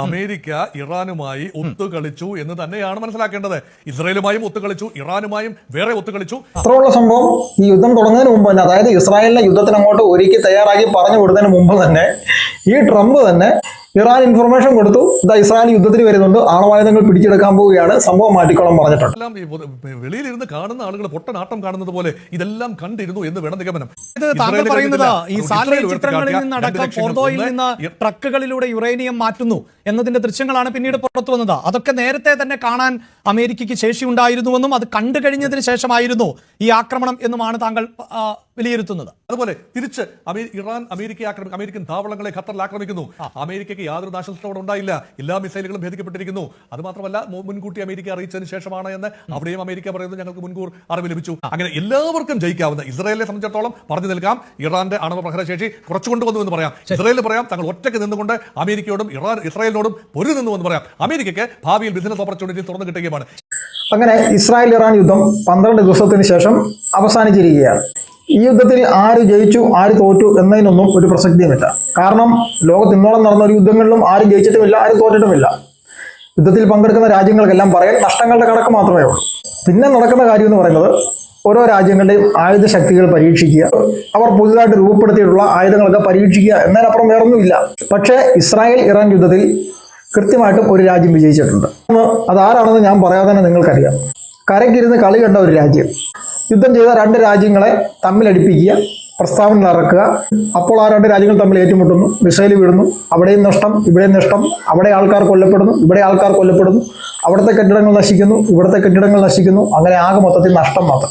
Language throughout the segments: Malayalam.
അമേരിക്ക ഇറാനുമായി ഒത്തുകളിച്ചു എന്ന് തന്നെയാണ് മനസ്സിലാക്കേണ്ടത്. ഇസ്രായേലുമായും ഒത്തുകളിച്ചു ഇറാനുമായും വേറെ ഒത്തുകളിച്ചു. അത്രയുള്ള സംഭവം ഈ യുദ്ധം തുടങ്ങുന്നതിന് മുമ്പ് തന്നെ അതായത് ഇസ്രായേലിനെ യുദ്ധത്തിന് അങ്ങോട്ട് ഒരുക്കി തയ്യാറാക്കി പറഞ്ഞു കൊടുത്തതിന് മുമ്പ് തന്നെ ഈ ട്രംപ് തന്നെ ഇറാൻ ഇൻഫർമേഷൻ കൊടുത്തു. ഇതാ ഇസ്രായേൽ യുദ്ധത്തിന് വരുന്നുണ്ട്. ആണവായുധങ്ങൾ പിടിച്ചെടുക്കാൻ പോവുകയാണ്. സംഭവം മാറ്റിക്കോളം പറഞ്ഞിട്ടുണ്ട്. വെളിയിലിരുന്ന് കാണുന്ന ആളുകൾ പൊട്ടനാട്ടം കാണുന്നത് പോലെ ഇതെല്ലാം കണ്ടിരുന്നു എന്ന് വേണം നിഗമനം. ഇത് താങ്കൾ പറയുന്നത് ഈ സാറ്റലൈറ്റ് ചിത്രങ്ങളിൽ നിന്നടക്കം ഫോർദോയിൽ നിന്ന് ട്രക്കുകളിലൂടെ യുറേനിയം മാറ്റുന്നു എന്നതിന്റെ ദൃശ്യങ്ങളാണ് പിന്നീട് പുറത്തു വന്നത്. അതൊക്കെ നേരത്തെ തന്നെ കാണാൻ അമേരിക്കയ്ക്ക് ശേഷി ഉണ്ടായിരുന്നുവെന്നും അത് കണ്ടു കഴിഞ്ഞതിന് ശേഷമായിരുന്നു ഈ ആക്രമണം എന്നുമാണ് താങ്കൾ വിലയിരുത്തുന്നത്. അതുപോലെ തിരിച്ച് ഇറാൻ അമേരിക്ക ആക്രമിക്കും അമേരിക്കൻ താവളങ്ങളെ ഖത്തറിൽ ആക്രമിക്കുന്നു. അമേരിക്കയ്ക്ക് യാതൊരു നാശനഷ്ടവും ഉണ്ടായില്ല. എല്ലാ മിസൈലുകളും ഭേദിക്കപ്പെട്ടിരിക്കുന്നു. അതുമാത്രമല്ല മുൻകൂട്ടി അമേരിക്ക അറിയിച്ചതിന് ശേഷമാണ് എന്ന് അവിടെയും അമേരിക്ക പറയുന്നത് ഞങ്ങൾക്ക് മുൻകൂർ അറിവ് ലഭിച്ചു. അങ്ങനെ എല്ലാവർക്കും ജയിക്കാവുന്ന ഇസ്രായേലിനെ സംബന്ധിച്ചിടത്തോളം പറഞ്ഞു നിൽക്കാം. ഇറാന്റെ ആണവ പ്രഹരശേഷി കുറച്ചുകൊണ്ടുവന്നു എന്ന് പറയാം. ഇസ്രായേലിന് പറയാം തങ്ങൾ ഒറ്റയ്ക്ക് നിന്നുകൊണ്ട് അമേരിക്കയോടും ഇറാൻ ഇസ്രായേലിനോടും പൊരു നിന്നു എന്ന് പറയാം. അമേരിക്കയ്ക്ക് ഭാവിയിൽ ബിസിനസ് ഓപ്പർച്യൂണിറ്റി തുറന്നു കിട്ടുകയുമാണ്. അങ്ങനെ ഇസ്രായേൽ ഇറാൻ യുദ്ധം പന്ത്രണ്ട് ദിവസത്തിന് ശേഷം അവസാനിച്ചിരിക്കുകയാണ്. ഈ യുദ്ധത്തിൽ ആര് ജയിച്ചു ആര് തോറ്റു എന്നതിനൊന്നും ഒരു പ്രസക്തിയുമില്ല. കാരണം ലോകത്ത് ഇന്നോളം നടന്ന ഒരു യുദ്ധങ്ങളിലും ആരും ജയിച്ചിട്ടുമില്ല ആരും തോറ്റിട്ടുമില്ല. യുദ്ധത്തിൽ പങ്കെടുക്കുന്ന രാജ്യങ്ങൾക്കെല്ലാം പറയാൻ നഷ്ടങ്ങളുടെ കണക്ക് മാത്രമേ ഉള്ളൂ. പിന്നെ നടക്കുന്ന കാര്യം എന്ന് പറയുന്നത് ഓരോ രാജ്യങ്ങളുടെയും ആയുധ ശക്തികൾ പരീക്ഷിക്കുക അവർ പുതുതായിട്ട് രൂപപ്പെടുത്തിയിട്ടുള്ള ആയുധങ്ങളൊക്കെ പരീക്ഷിക്കുക എന്നതിനപ്പുറം വേറൊന്നുമില്ല. പക്ഷേ ഇസ്രായേൽ ഇറാൻ യുദ്ധത്തിൽ കൃത്യമായിട്ടും ഒരു രാജ്യം വിജയിച്ചിട്ടുണ്ട്. അതാരാണെന്ന് ഞാൻ പറയാതെ തന്നെ നിങ്ങൾക്കറിയാം. കരയ്ക്കിരുന്ന് കളി കണ്ട ഒരു രാജ്യം. യുദ്ധം ചെയ്ത രണ്ട് രാജ്യങ്ങളെ തമ്മിലടിപ്പിക്കുക പ്രസ്താവനകൾ ഇറക്കുക അപ്പോൾ ആ രണ്ട് രാജ്യങ്ങൾ തമ്മിൽ ഏറ്റുമുട്ടുന്നു. മിസൈൽ വിടുന്നു അവിടെയും നഷ്ടം ഇവിടെയും നഷ്ടം. അവിടെ ആൾക്കാർ കൊല്ലപ്പെടുന്നു ഇവിടെ ആൾക്കാർ കൊല്ലപ്പെടുന്നു. അവിടുത്തെ കെട്ടിടങ്ങൾ നശിക്കുന്നു ഇവിടുത്തെ കെട്ടിടങ്ങൾ നശിക്കുന്നു. അങ്ങനെ ആകെ മൊത്തത്തിൽ നഷ്ടം മാത്രം.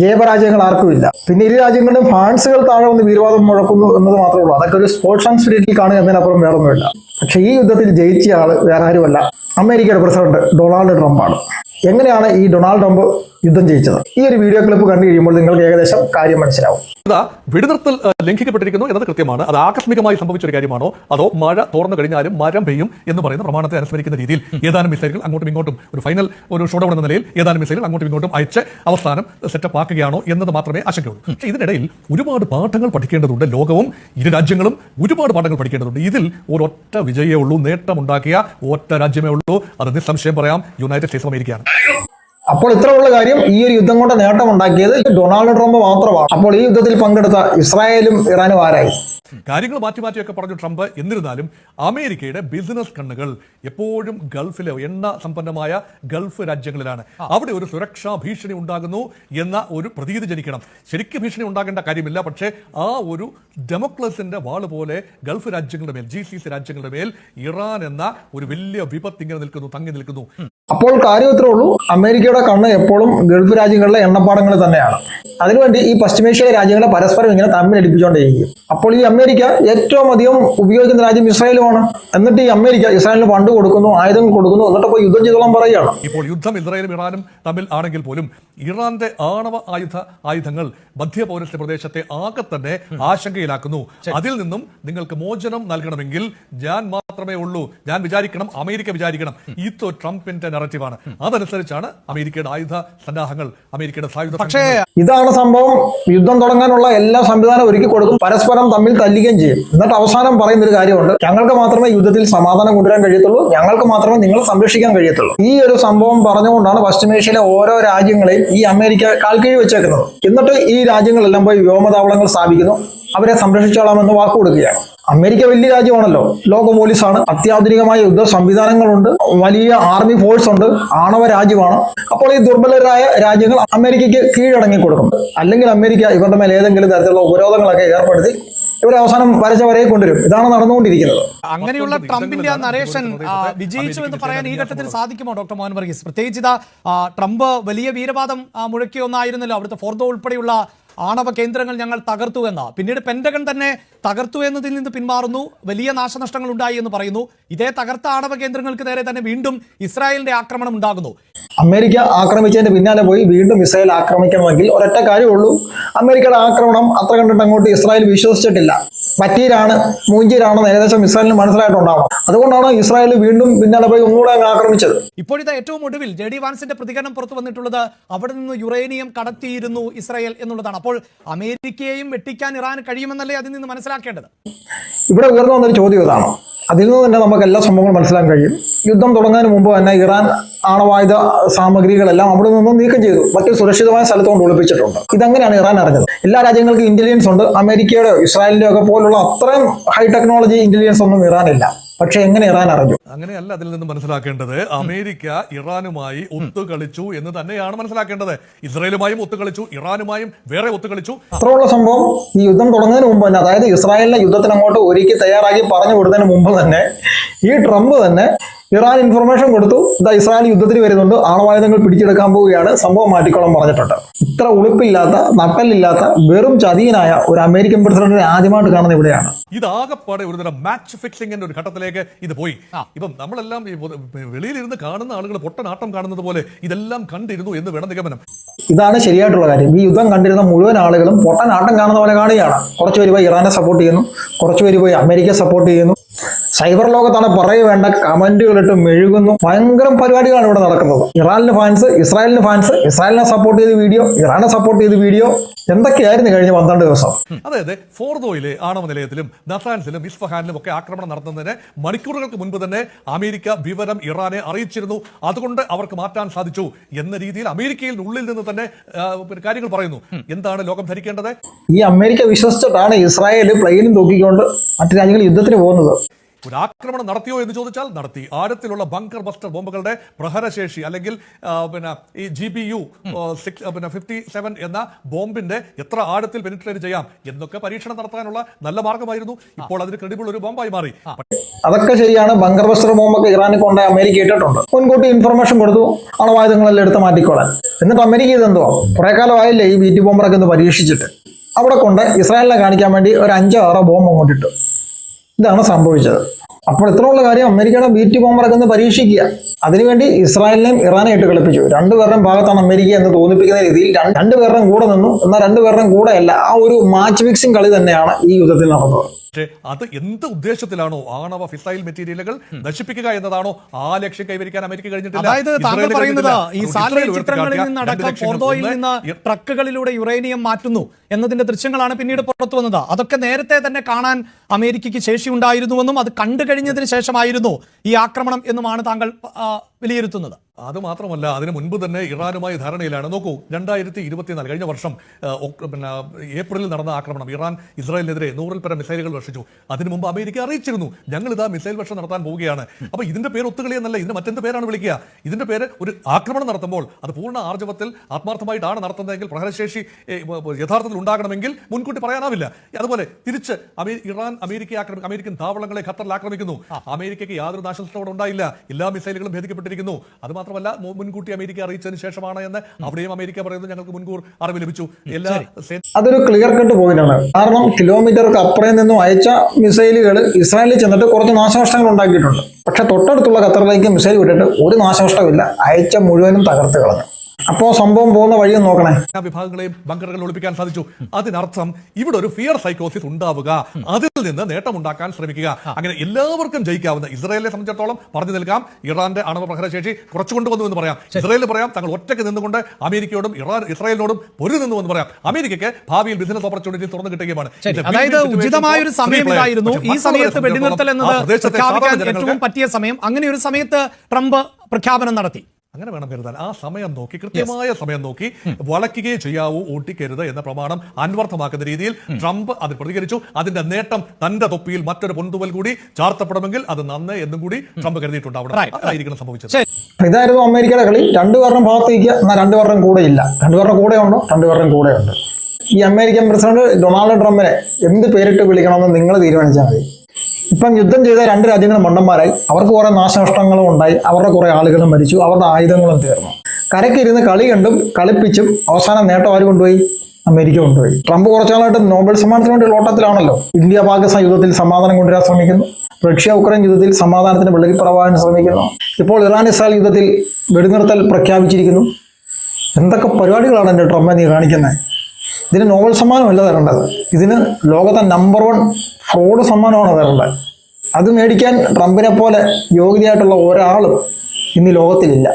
ജയപരാജയങ്ങൾ ആർക്കുമില്ല പിന്നെ ഇരു രാജ്യങ്ങളിലും ഫാൻസുകൾ താഴെ വന്ന് വീരവാദം മുഴക്കുന്നു എന്നത് മാത്രമേ ഉള്ളൂ. അതൊക്കെ ഒരു സ്പോർട്സ് ആൻഡ് സ്പിരിറ്റിൽ കാണുക എന്നതിനപ്പുറം വേറൊന്നുമില്ല. പക്ഷേ ഈ യുദ്ധത്തിൽ ജയിച്ച ആൾ വേറെ ആരുമല്ല. അമേരിക്കയുടെ പ്രസിഡന്റ് ഡൊണാൾഡ് ട്രംപാണ്. എങ്ങനെയാണ് ഈ ഡൊണാൾഡ് ട്രംപ് യുദ്ധം ജയിച്ചത്. ഈ ഒരു വീഡിയോ ക്ലിപ്പ് കണ്ടു കഴിയുമ്പോൾ നിങ്ങൾക്ക് ഏകദേശം കാര്യം മനസ്സിലാവും. വെടിനിർത്തൽ ലംഘിക്കപ്പെട്ടിരിക്കുന്നു എന്നത് കൃത്യമാണ്. അത് ആകസ്മികമായി സംഭവിച്ച ഒരു കാര്യമാണോ? അതോ മഴ തോർന്നു കഴിഞ്ഞാലും മരം പെയ്യും എന്ന് പറയുന്ന പ്രമാണത്തെ അനുസ്മരിക്കുന്ന രീതിയിൽ ഏതാനും മിസൈലുകൾ അങ്ങോട്ടും ഇങ്ങോട്ടും ഒരു ഫൈനൽ ഒരു ഷോഡൌൺ എന്ന നിലയിൽ ഏതാനും മിസൈലുകൾ അങ്ങോട്ടും ഇങ്ങോട്ടും അയച്ച് അവസാനം സെറ്റപ്പ് ആക്കുകയാണോ എന്നത് മാത്രമേ ആശങ്കയുള്ളൂ. പക്ഷേ ഇതിനിടയിൽ ഒരുപാട് പാഠങ്ങൾ പഠിക്കേണ്ടതുണ്ട് ലോകവും ഇരു രാജ്യങ്ങളും ഒരുപാട് പാഠങ്ങൾ പഠിക്കേണ്ടതുണ്ട്. ഇതിൽ ഒരൊറ്റ വിജയേ ഉള്ളൂ നേട്ടമുണ്ടാക്കിയ ഒറ്റ രാജ്യമേ ഉള്ളൂ. അത് നിസ്സംശയം പറയാം യുണൈറ്റഡ് സ്റ്റേറ്റ്സ് അമേരിക്കയാണ് അപ്പോൾ ഇത്ര ഉള്ള കാര്യം ഈ ഒരു യുദ്ധം കൊണ്ട് നേട്ടം ഉണ്ടാക്കിയത് ഡൊണാൾഡ് ട്രംപ് മാത്രമാണ്. അപ്പോൾ ഈ യുദ്ധത്തിൽ പങ്കെടുത്ത ഇസ്രായേലും ഇറാനും ആരായി? കാര്യങ്ങൾ മാറ്റി മാറ്റിയൊക്കെ പറഞ്ഞു ട്രംപ്. എന്നിരുന്നാലും അമേരിക്കയുടെ ബിസിനസ് കണ്ണുകൾ എപ്പോഴും ഗൾഫിലെ എണ്ണ സമ്പന്നമായ ഗൾഫ് രാജ്യങ്ങളിലാണ്. അവിടെ ഒരു സുരക്ഷാ ഭീഷണി ഉണ്ടാകുന്നു എന്ന ഒരു പ്രതീതി ജനിക്കണം. ശരിക്കും ഭീഷണി ഉണ്ടാകേണ്ട കാര്യമില്ല. പക്ഷേ ആ ഒരു ഡെമോക്രസിന്റെ വാൾ പോലെ ഗൾഫ് രാജ്യങ്ങളുടെ മേൽ ജി സി സി രാജ്യങ്ങളുടെ മേൽ ഇറാൻ എന്ന ഒരു വലിയ വിപത്ത് ഇങ്ങനെ നിൽക്കുന്നു തങ്ങി നിൽക്കുന്നു. അപ്പോൾ കാര്യം ഇത്രേ ഉള്ളൂ. അമേരിക്കയുടെ കണ്ണ് എപ്പോഴും ഗൾഫ് രാജ്യങ്ങളിലെ എണ്ണപ്പാടങ്ങൾ തന്നെയാണ്. അതിനുവേണ്ടി ഈ പശ്ചിമേഷ്യയിലെ രാജ്യങ്ങളെ പരസ്പരം ഇങ്ങനെ തമ്മിലടിപ്പിച്ചുകൊണ്ടേയിരിക്കും അപ്പോൾ ഈ അമേരിക്ക ഏറ്റവും അധികം ഉപയോഗിക്കുന്ന രാജ്യം ഇസ്രായേലുമാണ്. എന്നിട്ട് ഈ അമേരിക്ക ഇസ്രായേലിന് ഫണ്ട് കൊടുക്കുന്നു ആയുധങ്ങൾ കൊടുക്കുന്നു എന്നിട്ട് ഇപ്പോൾ യുദ്ധം ചെയ്തോളം പറയുകയാണ്. ഇപ്പോൾ യുദ്ധം ഇസ്രായേലും ഇറാനും തമ്മിൽ ആണെങ്കിൽ പോലും ഇറാന്റെ ആണവ ആയുധ ആയുധങ്ങൾ മധ്യപൗരസ്ത്യ പ്രദേശത്തെ ആകെ തന്നെ ആശങ്കയിലാക്കുന്നു. അതിൽ നിന്നും നിങ്ങൾക്ക് മോചനം നൽകണമെങ്കിൽ ഞാൻ മാത്രമേ ഉള്ളൂ. ഞാൻ വിചാരിക്കണം അമേരിക്ക വിചാരിക്കണം. ഇത്തോ ട്രംപിന്റെ നറേറ്റീവാണ്. അതനുസരിച്ചാണ് അമേരിക്കയുടെ ആയുധ സന്നാഹങ്ങൾ അമേരിക്കയുടെ സായുധ പക്ഷേ ഇതാണ് സംഭവം. യുദ്ധം തുടങ്ങാനുള്ള എല്ലാ സംവിധാനം ഒരുക്കി കൊടുക്കും. പരസ്പരം തമ്മിൽ തല്ലുകയും ചെയ്യും. എന്നിട്ട് അവസാനം പറയുന്ന ഒരു കാര്യമുണ്ട്. ഞങ്ങൾക്ക് മാത്രമേ യുദ്ധത്തിൽ സമാധാനം കൊണ്ടുവരാൻ കഴിയത്തുള്ളൂ. ഞങ്ങൾക്ക് മാത്രമേ നിങ്ങളെ സംരക്ഷിക്കാൻ കഴിയത്തുള്ളൂ. ഈ ഒരു സംഭവം പറഞ്ഞുകൊണ്ടാണ് പശ്ചിമേഷ്യയിലെ ഓരോ രാജ്യങ്ങളെയും ഈ അമേരിക്ക കാൽക്കീഴ് വെച്ചേക്കുന്നത് എന്നിട്ട് ഈ രാജ്യങ്ങളെല്ലാം പോയി വ്യോമതാവളങ്ങൾ സ്ഥാപിക്കുന്നു. അവരെ സംരക്ഷിച്ചോളാമെന്ന് വാക്ക് കൊടുക്കുകയാണ്. അമേരിക്ക വലിയ രാജ്യമാണല്ലോ. ലോക പോലീസാണ്. അത്യാധുനികമായ യുദ്ധ സംവിധാനങ്ങളുണ്ട്. വലിയ ആർമി ഫോഴ്സ് ഉണ്ട്. ആണവ രാജ്യമാണ്. അപ്പോൾ ഈ ദുർബലരായ രാജ്യങ്ങൾ അമേരിക്കയ്ക്ക് കീഴടങ്ങി അല്ലെങ്കിൽ അമേരിക്ക ഇവരുടെ മേൽ ഏതെങ്കിലും തരത്തിലുള്ള ഉപരോധങ്ങളൊക്കെ ഏർപ്പെടുത്തി ഇവരെ അവസാനം വരച്ച വരയെ കൊണ്ടുവരും. ഇതാണ് നടന്നുകൊണ്ടിരിക്കുന്നത്. അങ്ങനെയുള്ള ട്രംപിന്റെ ആ നരേഷൻ വിജയിച്ചു എന്ന് പറയാൻ ഈ ഘട്ടത്തിൽ സാധിക്കുമോ ഡോക്ടർ മോഹൻ വർഗീസ്? പ്രത്യേകിച്ച് ഇതാ ട്രംപ് വലിയ വീരവാദം മുഴക്കിയൊന്നായിരുന്നല്ലോ. മുഴക്കിയ ഒന്നായിരുന്നല്ലോ അവിടുത്തെ ഫോർദോ ഉൾപ്പെടെയുള്ള ആണവ കേന്ദ്രങ്ങൾ ഞങ്ങൾ തകർത്തു എന്ന. പിന്നീട് പെൻഡകൻ തന്നെ തകർത്തു എന്നതിൽ നിന്ന് പിന്മാറുന്നു. വലിയ നാശനഷ്ടങ്ങൾ ഉണ്ടായി എന്ന് പറയുന്നു. ഇതേ തകർത്ത ആണവ കേന്ദ്രങ്ങൾക്ക് നേരെ തന്നെ വീണ്ടും ഇസ്രായേലിന്റെ ആക്രമണം ഉണ്ടാകുന്നു. അമേരിക്ക ആക്രമിച്ചതിന്റെ പിന്നാലെ പോയി വീണ്ടും ഇസ്രായേൽ ആക്രമിക്കണമെങ്കിൽ ഒരൊറ്റ കാര്യമുള്ളൂ. അമേരിക്കയുടെ ആക്രമണം അത്ര കണ്ടിട്ട് അങ്ങോട്ട് ഇസ്രായേൽ വിശ്വസിച്ചിട്ടില്ല. പറ്റീരാണ് മൂഞ്ചീരാണെന്ന് ഏകദേശം ഇസ്രായേലിന് മനസ്സിലായിട്ടുണ്ടാവണം അതുകൊണ്ടാണ് ഇസ്രായേൽ വീണ്ടും പിന്നാലെ പോയി ഒന്നുകൂടെ ആക്രമിച്ചത്. ഇപ്പോഴത്തെ ഏറ്റവും ഒടുവിൽ ജെ ഡി വാൻസിന്റെ പ്രതികരണം പുറത്തു വന്നിട്ടുള്ളത് അവിടെ നിന്ന് യുറേനിയം കടത്തിയിരുന്നു ഇസ്രായേൽ എന്നുള്ളതാണ്. അപ്പോൾ അമേരിക്കയെയും വെട്ടിക്കാൻ ഇറാൻ കഴിയുമെന്നല്ലേ അതിൽ നിന്ന് മനസ്സിലാക്കേണ്ടത്? ഇവിടെ ഉയർന്നു വന്നൊരു ചോദ്യം ഇതാണ്. അതിൽ നിന്ന് തന്നെ നമുക്ക് എല്ലാ സംഭവങ്ങളും മനസ്സിലാക്കാൻ കഴിയും. യുദ്ധം തുടങ്ങാൻ മുമ്പ് തന്നെ ഇറാൻ ആണവായുധ സാമഗ്രികളെല്ലാം അവിടെ നിന്നും നീക്കം ചെയ്തു. മറ്റൊരു സുരക്ഷിതമായ സ്ഥലത്ത് കൊണ്ട് ഒളിപ്പിച്ചിട്ടുണ്ട്. ഇതങ്ങനെയാണ് ഇറാൻ അറിഞ്ഞത്. എല്ലാ രാജ്യങ്ങൾക്കും ഇന്റലിജൻസ് ഉണ്ട്. അമേരിക്കയുടെ ഇസ്രായേലിന്റെ ഒക്കെ പോലുള്ള അത്രയും ഹൈ ടെക്നോളജി ഇന്റലിജൻസ് ഒന്നും ഇറാനില്ല. പക്ഷെ എങ്ങനെ ഇറാൻ അറിഞ്ഞു? അങ്ങനെയല്ല അതിൽ നിന്ന് മനസ്സിലാക്കേണ്ടത്. അമേരിക്ക ഇറാനുമായി ഒത്തുകളിച്ചു എന്ന് തന്നെയാണ് മനസ്സിലാക്കേണ്ടത്. ഇസ്രായേലുമായും ഒത്തുകളിച്ചു ഇറാനുമായും വേറെ ഒത്തുകളിച്ചു. അത്രയുള്ള സംഭവം ഈ യുദ്ധം തുടങ്ങുന്നതിന് മുമ്പ് തന്നെ അതായത് ഇസ്രായേലിനെ യുദ്ധത്തിന് അങ്ങോട്ട് ഒരുക്കി തയ്യാറാക്കി പറഞ്ഞു കൊടുത്തതിന് മുമ്പ് തന്നെ ഈ ട്രംപ് തന്നെ ഇറാൻ ഇൻഫർമേഷൻ കൊടുത്തു. ഇതാ ഇസ്രായേൽ യുദ്ധത്തിന് വരുന്നുണ്ട്. ആണവായുധങ്ങൾ പിടിച്ചെടുക്കാൻ പോവുകയാണ്. സംഭവം മാറ്റിക്കോളം പറഞ്ഞിട്ടുണ്ട്. ഇത്ര ഉളുപ്പില്ലാത്ത നട്ടലില്ലാത്ത വെറും ചതിയനായ ഒരു അമേരിക്കൻ പ്രസിഡന്റിനെ ആദ്യമായിട്ട് കാണുന്നത് ഇവിടെയാണ്. ഇതാകപ്പാടെ ഒരു തരം മാച്ച് ഫിക്സിംഗിന്റെ ഒരു ഘട്ടത്തിലേക്ക് ഇത് പോയി. ഇപ്പം നമ്മളെല്ലാം വെളിയിലിരുന്ന് കാണുന്ന ആളുകൾ പൊട്ടനാട്ടം കാണുന്നത് പോലെ ഇതെല്ലാം കണ്ടിരുന്നു എന്ന് വേണം നിഗമനം. ഇതാണ് ശരിയായിട്ടുള്ള കാര്യം. ഈ യുദ്ധം കണ്ടിരുന്ന മുഴുവൻ ആളുകളും പൊട്ടനാട്ടം കാണുന്ന പോലെ കാണുകയാണ്. കുറച്ചുപേര് പോയി ഇറാനെ സപ്പോർട്ട് ചെയ്യുന്നു. കുറച്ചുപേര് പോയി അമേരിക്ക സപ്പോർട്ട് ചെയ്യുന്നു. സൈബർ ലോകത്താണ് പറയുവേണ്ട കമന്റുകളിട്ട് മെഴുകുന്നു. ഭയങ്കര പരിപാടികളാണ് ഇവിടെ നടക്കുന്നത്. ഇറാനിന് ഫാൻസ് ഇസ്രായേലിന് ഫാൻസ് ഇസ്രായേലിനെ സപ്പോർട്ട് ചെയ്ത് വീഡിയോ ഇറാനെ സപ്പോർട്ട് ചെയ്ത് വീഡിയോ എന്തൊക്കെയായിരുന്നു കഴിഞ്ഞ പന്ത്രണ്ട് ദിവസം? അതായത് ഫോർദോയിലെ ആണവ നിലയത്തിലും നസാൻസിലും ഇസ്ഫഹാനിലും ഒക്കെ ആക്രമണം നടത്തുന്നതിന് മണിക്കൂറുകൾക്ക് മുൻപ് തന്നെ അമേരിക്ക വിവരം ഇറാനെ അറിയിച്ചിരുന്നു. അതുകൊണ്ട് അവർക്ക് മാറ്റാൻ സാധിച്ചു എന്ന രീതിയിൽ അമേരിക്കയിൽ ഉള്ളിൽ നിന്ന് തന്നെ കാര്യങ്ങൾ പറയുന്നു. എന്താണ് ലോകം ധരിക്കേണ്ടത്? ഈ അമേരിക്ക വിശ്വസിച്ചിട്ടാണ് ഇസ്രായേൽ പ്ലെയിനും തൂക്കിക്കൊണ്ട് മറ്റു രാജ്യങ്ങൾ യുദ്ധത്തിന് പോകുന്നത്. ഒരു ആക്രമണം നടത്തിയോ എന്ന് ചോദിച്ചാൽ നടത്തി. ആഴത്തിലുള്ള ബങ്കർ ബസ്റ്റർ ബോംബുകളുടെ പ്രഹരശേഷി അല്ലെങ്കിൽ പിന്നെ ഈ ജി ബി യു സിക്സ് പിന്നെ ഫിഫ്റ്റി സെവൻ എന്ന ബോംബിന്റെ എത്ര ആഴത്തിൽ പെനിട്രേറ്റ് ചെയ്യാം എന്നൊക്കെ പരീക്ഷണം നടത്താനുള്ള നല്ല മാർഗമായിരുന്നു. ഇപ്പോൾ അതിന് ക്രെഡിബിൾ ഒരു ബോംബായി മാറി. അതൊക്കെ ശരിയാണ്. ബങ്കർ ബസ്റ്റർ ബോംബൊക്കെ ഇറാനിൽ കൊണ്ട് അമേരിക്ക ഇട്ടിട്ടുണ്ട്. മുൻകൂട്ടി ഇൻഫർമേഷൻ കൊടുത്തു. അണവായുധങ്ങളെല്ലാം എടുത്ത് മാറ്റിക്കോളാൻ. എന്നിട്ട് അമേരിക്ക ഇതെന്തോ കുറെ കാലമായില്ലേ ഈ ബീറ്റി ബോംബറൊക്കെ ഒന്ന് പരീക്ഷിച്ചിട്ട്. അവിടെ കൊണ്ട് ഇസ്രായേലിനെ കാണിക്കാൻ വേണ്ടി ഒരു അഞ്ചോ ആറോ ബോംബ് അങ്ങോട്ടിട്ടു. ഇതാണ് സംഭവിച്ചത്. അപ്പോൾ ഇത്രയുള്ള കാര്യം അമേരിക്കയുടെ ബീറ്റി ബോംബറൊക്കെ ഒന്ന് പരീക്ഷിക്കുക. അതിനുവേണ്ടി ഇസ്രായേലിനെയും ഇറാനെ ഇട്ട് കളിപ്പിച്ചു. രണ്ടുപേരുടെയും ഭാഗത്താണ് അമേരിക്ക എന്ന് തോന്നിപ്പിക്കുന്ന രീതിയിൽ രണ്ട് രണ്ടുപേരുടെയും കൂടെ നിന്നു. എന്നാൽ രണ്ടുപേരുടെയും കൂടെ അല്ല ആ ഒരു മാച്ച് ഫിക്സിംഗ് കളി തന്നെയാണ് ഈ യുദ്ധത്തിൽ നടന്നത്. പക്ഷേ അത് എന്ത് ഉദ്ദേശത്തിലാണോ ആണവ ഫിസൈൽ മെറ്റീരിയലുകൾ നശിപ്പിക്കുക എന്നതാണോ ആ ലക്ഷ്യം കൈവരിക്കാൻ അമേരിക്ക കഴിഞ്ഞിട്ടില്ല? ട്രക്കുകളിലൂടെ യുറേനിയം മാറ്റുന്നു എന്നതിന്റെ ദൃശ്യങ്ങളാണ് പിന്നീട് പുറത്തു വന്നത്. അതൊക്കെ നേരത്തെ തന്നെ കാണാൻ അമേരിക്കയ്ക്ക് ശേഷി ഉണ്ടായിരുന്നുവെന്നും അത് കണ്ടു കഴിഞ്ഞതിന് ശേഷമായിരുന്നു ഈ ആക്രമണം എന്നുമാണ് താങ്കൾ വിലയിരുത്തുന്നത്. അത് മാത്രമല്ല അതിനു മുൻപ് തന്നെ ഇറാനുമായി ധാരണയിലാണ്. നോക്കൂ രണ്ടായിരത്തി ഇരുപത്തിനാല് കഴിഞ്ഞ വർഷം പിന്നെ ഏപ്രിലിൽ നടന്ന ആക്രമണം. ഇറാൻ ഇസ്രായേലിനെതിരെ നൂറിൽ പരം മിസൈലുകൾ വർഷിച്ചു അതിനു മുമ്പ് അമേരിക്ക അറിയിച്ചിരുന്നു ഞങ്ങൾ ഇതാ മിസൈൽ വർഷം നടത്താൻ പോവുകയാണ്. അപ്പൊ ഇതിന്റെ പേര് ഒത്തുകളി എന്നല്ല ഇതിന് മറ്റെന്ത് പേരാണ് വിളിക്കുക? ഇതിന്റെ പേര് ഒരു ആക്രമണം നടത്തുമ്പോൾ അത് പൂർണ ആർജവത്തിൽ ആത്മാർത്ഥമായിട്ടാണ് നടത്തുന്നതെങ്കിൽ പ്രഹരശേഷി യഥാർത്ഥത്തിൽ ഉണ്ടാകണമെങ്കിൽ മുൻകൂട്ടി പറയാനാവില്ല. അതുപോലെ തിരിച്ച് ഇറാൻ അമേരിക്ക ആക്രമിക്കും അമേരിക്കൻ താവളങ്ങളെ ഖത്തറിൽ ആക്രമിക്കുന്നു. അമേരിക്കയ്ക്ക് യാതൊരു നാശനഷ്ടവും അവിടെ ഉണ്ടായില്ല. എല്ലാ മിസൈലുകളും ഭേദിക്കപ്പെട്ടിരിക്കുന്നു. അത് മാത്രമല്ല മു- മുൻകൂട്ടി അമേരിക്ക അറിയിച്ചതിന് ശേഷമാണ് എന്ന് അവിടെയും അമേരിക്ക പറയുന്നത് ഞങ്ങൾക്ക് മുൻകൂർ അറിവ് ലഭിച്ചു. എല്ലാ അതൊരു ക്ലിയർ കട്ട് പോയിന്റാണ് കാരണം കിലോമീറ്റർക്ക് അപ്പുറം നിന്നും അയച്ച മിസൈലുകൾ ഇസ്രായേലിൽ ചെന്നിട്ട് കുറച്ച് നാശനഷ്ടങ്ങൾ ഉണ്ടാക്കിയിട്ടുണ്ട്. പക്ഷെ തൊട്ടടുത്തുള്ള ഖത്തറിലേക്ക് മിസൈൽ വിട്ടിട്ട് ഒരു നാശനഷ്ടമില്ല അയച്ച മുഴുവനും തകർത്ത് കളഞ്ഞു. അപ്പോൾ സംഭവം പോകുന്ന വഴിയും നോക്കണേ. എല്ലാ വിഭാഗങ്ങളെയും ബങ്കറുകൾ ഒളിപ്പിക്കാൻ സാധിച്ചു. അതിനർത്ഥം ഇവിടെ ഒരു ഫിയർ സൈക്കോസിസ് ഉണ്ടാവുക. അതിൽ നിന്ന് നേട്ടമുണ്ടാക്കാൻ ശ്രമിക്കുക. അങ്ങനെ എല്ലാവർക്കും ജയിക്കാവുന്ന ഇസ്രായേലിനെ സംബന്ധിച്ചിടത്തോളം പറഞ്ഞു നിൽക്കാം. ഇറാന്റെ അണവ പ്രഹരശേഷി കുറച്ചു കൊണ്ടുവന്നു എന്ന് പറയാം. ഇസ്രായേലിൽ പറയാം തങ്ങൾ ഒറ്റയ്ക്ക് നിന്നുകൊണ്ട് അമേരിക്കയോടും ഇറാൻ ഇസ്രായേലിനോടും പൊരു നിന്നു എന്ന് പറയാം. അമേരിക്കയ്ക്ക് ഭാവിയിൽ ബിസിനസ് ഓപ്പർച്യൂണിറ്റി തുറന്നു കിട്ടുകയാണ് അതായത് ഉചിതമായ ഒരു സമയം ഇതായിരുന്നു. ഈ സമയത്ത് വെടിനിർത്തൽ എന്നത് ഏറ്റവും പറ്റിയ സമയം. അങ്ങനെ ഒരു സമയത്ത് ട്രംപ് പ്രഖ്യാപനം നടത്തി. അങ്ങനെ വേണം കരുതാൻ. ആ സമയം നോക്കി കൃത്യമായ സമയം നോക്കി വളയ്ക്കുകയേ ചെയ്യാവൂ ഓട്ടിക്കരുത് എന്ന പ്രമാണം അന്വർത്ഥമാക്കുന്ന രീതിയിൽ ട്രംപ് അത് പ്രതികരിച്ചു. അതിന്റെ നേട്ടം തന്റെ തൊപ്പിയിൽ മറ്റൊരു പൊന്തുവൽ കൂടി ചാർത്തപ്പെടുമെങ്കിൽ അത് നന്ന് എന്നും കൂടി ട്രംപ് കരുതിയിട്ടുണ്ടാവണം അവിടെ. അതായിരിക്കണം സംഭവിച്ചത്. ഇതായിരുന്നു അമേരിക്കയുടെ കളി. രണ്ടുപേരുടെ ഭാഗത്തേക്ക് എന്നാൽ രണ്ടുപേരുടെയും കൂടെ ഇല്ല. രണ്ടുപേരുടെ കൂടെ ഉണ്ടോ? രണ്ടുപേരുടെയും കൂടെ ഉണ്ട്. ഈ അമേരിക്കൻ പ്രസിഡന്റ് ഡൊണാൾഡ് ട്രംപിനെ എന്ത് പേരിട്ട് വിളിക്കണമെന്ന് നിങ്ങൾ തീരുമാനിച്ചാൽ മതി. ഇപ്പം യുദ്ധം ചെയ്ത രണ്ട് രാജ്യങ്ങളും മണ്ണന്മാരായി അവർക്ക് കുറേ നാശനഷ്ടങ്ങളും ഉണ്ടായി. അവരുടെ കുറേ ആളുകളും മരിച്ചു. അവരുടെ ആയുധങ്ങളും തീർന്നു. കരക്കിരുന്ന് കളി കണ്ടും കളിപ്പിച്ചും അവസാനം നേട്ടം ആര് കൊണ്ടുപോയി? അമേരിക്ക കൊണ്ടുപോയി. ട്രംപ് കുറച്ചാളായിട്ട് നോബൽ സമ്മാനത്തിന് വേണ്ടി ഓട്ടത്തിലാണല്ലോ ഇന്ത്യ പാകിസ്ഥാൻ യുദ്ധത്തിൽ സമാധാനം കൊണ്ടുവരാൻ ശ്രമിക്കുന്നു. റഷ്യ ഉക്രൈൻ യുദ്ധത്തിൽ സമാധാനത്തിന് വെളിപ്പറവാൻ ശ്രമിക്കുന്നു. ഇപ്പോൾ ഇറാൻ ഇസ്രായേൽ യുദ്ധത്തിൽ വെടിനിർത്തൽ പ്രഖ്യാപിച്ചിരിക്കുന്നു. എന്തൊക്കെ പരിപാടികളാണ് എന്റെ ട്രംപ് നീ കാണിക്കുന്നത്? ഇതിന് നോവൽ സമ്മാനമല്ല തരേണ്ടത്. ഇതിന് ലോകത്തെ നമ്പർ വൺ ഫ്രോഡ് സമ്മാനമാണ് തരേണ്ടത്. അത് മേടിക്കാൻ ട്രംപിനെ പോലെ യോഗ്യതയായിട്ടുള്ള ഒരാളും ഇന്ന് ലോകത്തിലില്ല.